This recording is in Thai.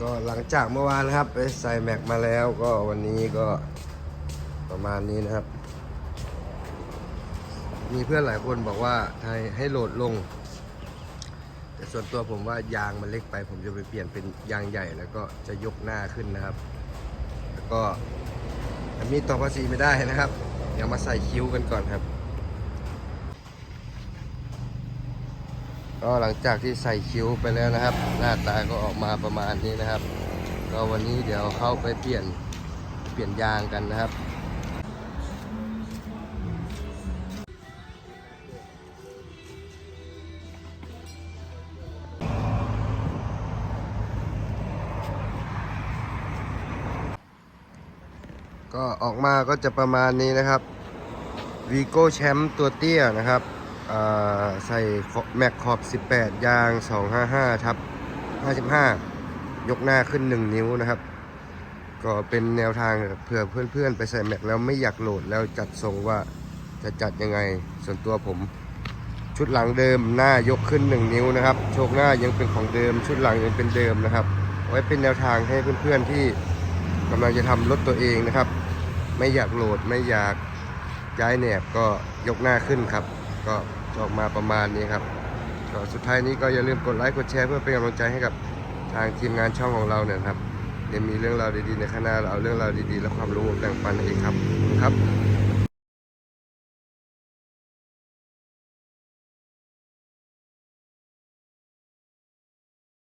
ก็หลังจากเมื่อวานนะครับ ไปใส่แม็กมาแล้วก็วันนี้ก็ประมาณนี้นะครับ มีเพื่อนหลายคนบอกว่าให้ให้โหลดลง แต่ส่วนตัวผมว่ายางมันเล็กไป ผมจะไปเปลี่ยนเป็นยางใหญ่แล้วก็จะยกหน้าขึ้นนะครับ แล้วก็อันนี้ต่อภาษีไม่ได้นะครับ เดี๋ยวมาใส่คิ้วกันก่อนครับ ก็หลังจากที่ใส่คิ้วไปแล้วนะครับ หน้าตาก็ออกมาประมาณนี้นะครับ ก็วันนี้เดี๋ยวเข้าไปเปลี่ยนเปลี่ยนยางกันนะครับก็ออกมาก็จะประมาณนี้นะครับวีโก้แชมป์ตัวเตี้ยนะครับ ใส่แม็กขอบ 18 ยาง 255ทับ55 ยกหน้าขึ้น 1 นิ้วนะครับ ก็เป็นแนวทางเผื่อเพื่อนๆ ไปใส่แม็กแล้วไม่อยากโหลดแล้วจัดทรงว่าจะจัดยังไงส่วนตัวผม ชุดหลังเดิมหน้ายกขึ้น 1 นิ้วนะครับ โชคหน้ายังเป็นของเดิม ชุดหลังยังเป็นเดิมนะครับ ไว้เป็นแนวทางให้เพื่อนๆที่กำลังจะทำรถตัวเองนะครับ ไม่อยากโหลดไม่อยากย้ายแหนบก็ยกหน้าขึ้นครับ ก็ออกมาประมาณนี้ครับก็สุดท้ายนี้ก็อย่าลืมกดไลค์กดแชร์เพื่อเป็นกำลังใจให้กับทางทีมงานช่องของเราเนี่ยครับเดี๋ยวมีเรื่องราวดีๆในข้างหน้าเราเอาเรื่องราวดีๆ และความรู้มาแบ่งปันอีกครับขอบคุณครับ